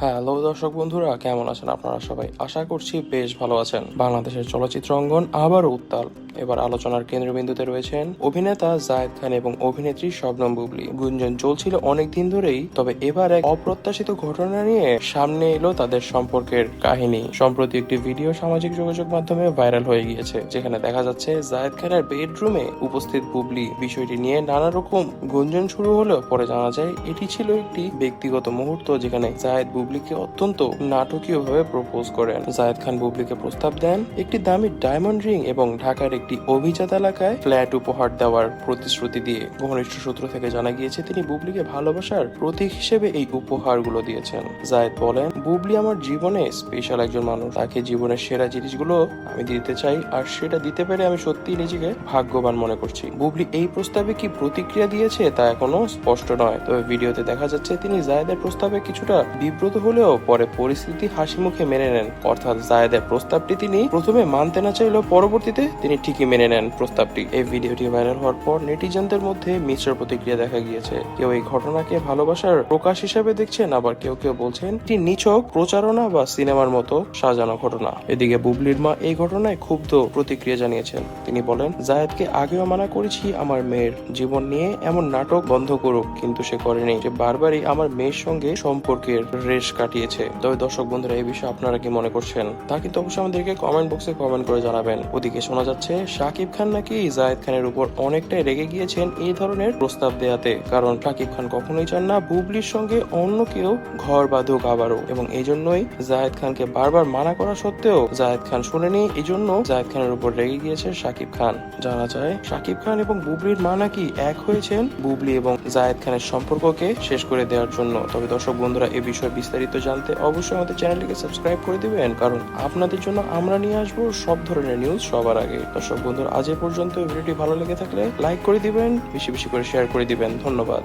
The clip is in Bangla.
হ্যালো দর্শক বন্ধুরা, কেমন আছেন আপনারা সবাই? আশা করছি বেশ ভালো আছেন। বাংলাদেশের চলচ্চিত্র অঙ্গন আবার উত্তাল। এবার আলোচনার কেন্দ্রবিন্দুতে রয়েছেন অভিনেতা জায়েদ খান এবং অভিনেত্রী শবনম বুবলি। গুঞ্জন চলছিল অনেকদিন ধরেই, তবে এবার এক অপ্রত্যাশিত ঘটনা নিয়ে সামনে এলো তাদের সম্পর্কের কাহিনী। সম্প্রতি একটি ভিডিও সামাজিক যোগাযোগ মাধ্যমে ভাইরাল হয়ে গিয়েছে, যেখানে দেখা যাচ্ছে জায়েদ খানের বেডরুমে উপস্থিত বুবলি। বিষয়টি নিয়ে নানা রকম গুঞ্জন শুরু হলেও পরে জানা যায়, এটি ছিল একটি ব্যক্তিগত মুহূর্ত যেখানে জায়েদ বুবলিকে অত্যন্ত নাটকীয়ভাবে প্রপোজ করেন। জায়েদ খান বুবলিকে প্রস্তাব দেন, একটি দামি ডায়মন্ড রিং এবং ঢাকার একটি অভিজাত এলাকায় ফ্ল্যাট উপহার দেওয়ার প্রতিশ্রুতি দিয়ে ঘনিষ্ঠ সূত্র থেকে জানা গিয়েছে, তিনি বুবলিকে ভালোবাসার প্রতীক হিসেবে এই উপহারগুলো দিয়েছেন। জায়েদ বলেন, বুবলি আমার জীবনে স্পেশাল একজন মানুষ। তাকে জীবনের সেরা জিনিসগুলো আমি দিতে চাই, আর সেটা দিতে পেরে আমি সত্যি নিজেকে ভাগ্যবান মনে করছি। বুবলি এই প্রস্তাবে কি প্রতিক্রিয়া দিয়েছে তা এখনও স্পষ্ট নয়, তবে ভিডিওতে দেখা যাচ্ছে তিনি জায়েদের প্রস্তাবে কিছুটা বিব্রত হলেও পরে পরিস্থিতি হাসি মুখে মেনে নেন। অর্থাৎ জায়েদের প্রস্তাবটি তিনি প্রথমে মানতে না চাইলেও পরবর্তীতে তিনি ঠিকই মেনে নেন প্রস্তাবটি? এই ভিডিওটি ভাইরাল হওয়ার পর নেটিজেনদের মধ্যে মিশ্র প্রতিক্রিয়া দেখা গিয়েছে। কেউ এই ঘটনাকে ভালোবাসার প্রকাশ হিসেবে দেখছেন, আবার কেউ কেউ বলছেন এটি নিছক প্রচারণা বা সিনেমার মতো সাজানো ঘটনা। এদিকে বুবলির মা এই ঘটনায় ক্ষুব্ধ প্রতিক্রিয়া জানিয়েছেন। তিনি বলেন, জায়েদকে আগেও মানা করেছি, আমার মেয়ের জীবন নিয়ে এমন নাটক বন্ধ করুক, কিন্তু সে করেনি। যে বারবারই আমার মেয়ের সঙ্গে সম্পর্কের রেশ কাটিয়েছে। তবে দর্শক বন্ধুরা, এই বিষয়ে আপনারা কি মনে করছেন? তা কিন্তু অবশ্যই আমাদেরকে কমেন্ট বক্সে কমেন্ট করে জানাবেন। ওদিকে শোনা যাচ্ছে শাকিব খান নাকি জায়েদ খানের উপর অনেকটাই রেগে গিয়েছেন এই ধরনের প্রস্তাব দেয়াতে। কারণ শাকিব খান কখনোই চান না বুবলির সঙ্গে অন্য কেউ ঘর বাঁধুক আবারও। এবং এই জন্যই জায়েদ খানকে বারবার মানা করা সত্ত্বেও জায়েদ খান শুনেনি এই জন্য জায়েদ খানের উপর রেগে গিয়েছে শাকিব খান। জানা যায়, শাকিব খান এবং বুবলির মা নাকি এক হয়েছেন বুবলি এবং জায়েদ খানের সম্পর্ককে শেষ করে দেওয়ার জন্য। তবে দর্শক বন্ধুরা, এ বিষয়ে বিস্তারিত জানতে অবশ্যই আমাদের চ্যানেলটিকে সাবস্ক্রাইব করে দিবেন। কারণ আপনাদের জন্য আমরা নিয়ে আসব সব ধরনের নিউজ সবার আগে। দর্শক বন্ধুরা, আজ এ পর্যন্ত ভিডিওটি ভালো লেগে থাকলে লাইক করে দিবেন, বেশি বেশি করে শেয়ার করে দিবেন। ধন্যবাদ।